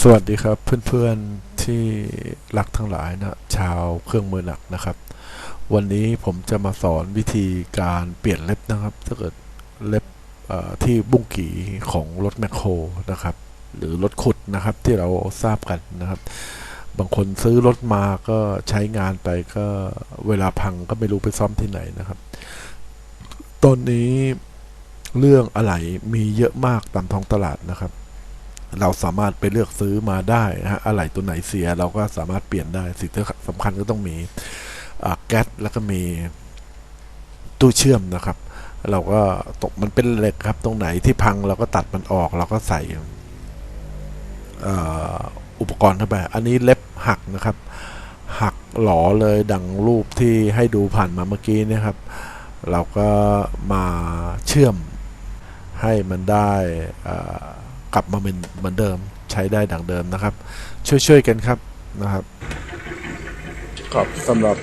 สวัสดีครับเพื่อนๆที่รักทั้งหลายนะชาวเครื่องมือหนักนะครับ วันนี้ผมจะมาสอนวิธีการเปลี่ยนเล็บนะครับถ้าเกิดเล็บที่บุ้งกีของรถแมคโครนะครับ หรือรถขุดนะครับที่เราทราบกันนะครับ บางคนซื้อรถมาก็ใช้งานไปก็เวลาพังก็ไม่รู้ไปซ่อมที่ไหนนะครับตอนนี้เรื่องอะไหล่มีเยอะมากตามท้องตลาดนะครับ เราสามารถไปเลือกซื้อมาได้นะฮะอะไหล่ตัวไหนเสียเราก็สามารถเปลี่ยนได้สิ่งที่สำคัญก็ต้องมีแก๊สแล้วก็มีตู้เชื่อมนะครับ เราก็ตกมันเป็นเหล็กครับ ตรงไหนที่พังเราก็ตัดมันออก เราก็ใส่ออุปกรณ์เข้าไปอันนี้เล็บหักนะครับ หักหลอเลยดังรูปที่ให้ดูผ่านมาเมื่อกี้นะครับ เราก็มาเชื่อมให้มันได้อ่อ กลับมาเป็นเหมือนเดิมใช้ได้ดังเดิมนะครับ ช่วยๆกันครับนะครับก็สำหรับ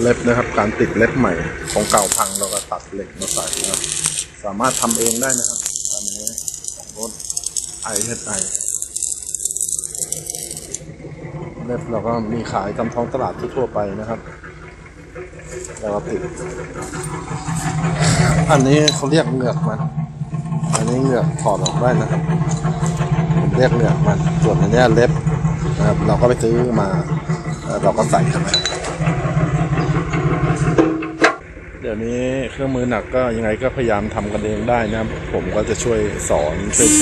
เล็บนะครับ การติดเล็บใหม่ของเก่าพังเราก็ตัดเหล็กมาใส่นะครับ สามารถทำเองได้นะครับอันนี้ของรถ i h i เล็บเราก็มีขายตามท้องตลาดทั่วๆไปนะครับแล้วก็ติด อันนี้เขาเรียกเหงือกมัน อันนี้เหงือกถอดออกได้นะครับ เรียกเหงือกมันส่วนอันนี้เล็บนะครับ เราก็ไปซื้อมาเราก็ใส่เข้าไปเดี๋ยวนี้เครื่องมือหนักก็ยังไงก็พยายามทำกันเองได้นะครับ ผมก็จะช่วยสอนช่วย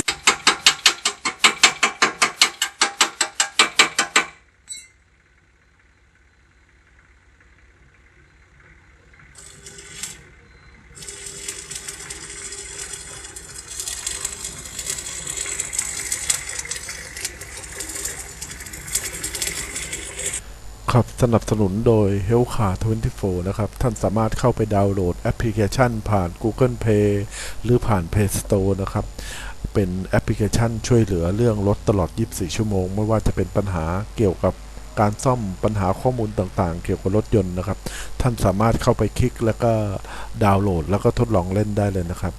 ครับสนับสนุนโดย h e a l t h a r 24 นะครับ ท่านสามารถเข้าไปดาวน์โหลดแอปพลิเคชัน ผ่าน Google Play หรือผ่าน Play Store นะครับ เป็นแอปพลิเคชันช่วยเหลือเรื่องรถตลอด 24 ชั่วโมง ไม่ว่าจะเป็นปัญหาเกี่ยวกับการซ่อมปัญหาข้อมูลต่างๆ เกี่ยวกับรถยนต์นะครับ ท่านสามารถเข้าไปคลิกแล้วก็ดาวน์โหลด แล้วก็ทดลองเล่นได้เลยนะครับ